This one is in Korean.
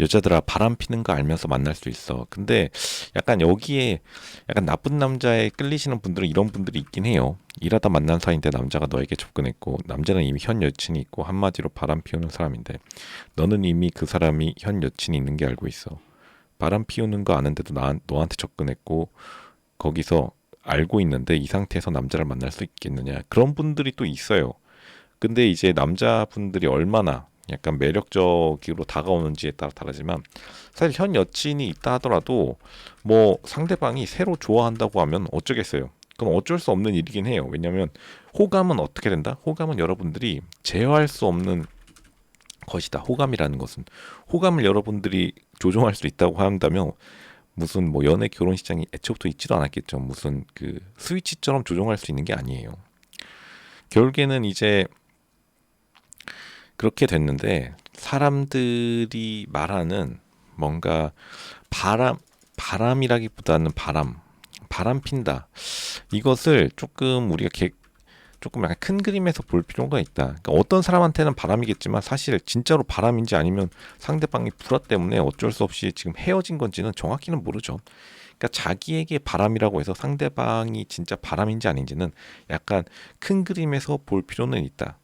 여자들아 바람 피는 거 알면서 만날 수 있어. 근데 약간 여기에 약간 나쁜 남자에 끌리시는 분들은 이런 분들이 있긴 해요. 일하다 만난 사이인데 남자가 너에게 접근했고 남자는 이미 현 여친이 있고 한마디로 바람 피우는 사람인데 너는 이미 그 사람이 현 여친이 있는 게 알고 있어. 바람 피우는 거 아는데도 나, 너한테 접근했고 거기서 알고 있는데 이 상태에서 남자를 만날 수 있겠느냐 그런 분들이 또 있어요. 근데 이제 남자분들이 얼마나 약간 매력적으로 다가오는지에 따라 다르지만 사실 현 여친이 있다 하더라도 뭐 상대방이 새로 좋아한다고 하면 어쩌겠어요. 그건 어쩔 수 없는 일이긴 해요. 왜냐하면 호감은 어떻게 된다? 호감은 여러분들이 제어할 수 없는 것이다. 호감이라는 것은 호감을 여러분들이 조종할 수 있다고 한다면 무슨 뭐 연애 결혼 시장이 애초부터 있지도 않았겠죠. 무슨 그 스위치처럼 조종할 수 있는 게 아니에요. 결국에는 이제 그렇게 됐는데 사람들이 말하는 뭔가 바람 바람이라기보다는 바람 바람 핀다 이것을 조금 우리가 개, 조금 약간 큰 그림에서 볼 필요가 있다. 그러니까 어떤 사람한테는 바람이겠지만 사실 진짜로 바람인지 아니면 상대방이 불화 때문에 어쩔 수 없이 지금 헤어진 건지는 정확히는 모르죠. 그러니까 자기에게 바람이라고 해서 상대방이 진짜 바람인지 아닌지는 약간 큰 그림에서 볼 필요는 있다.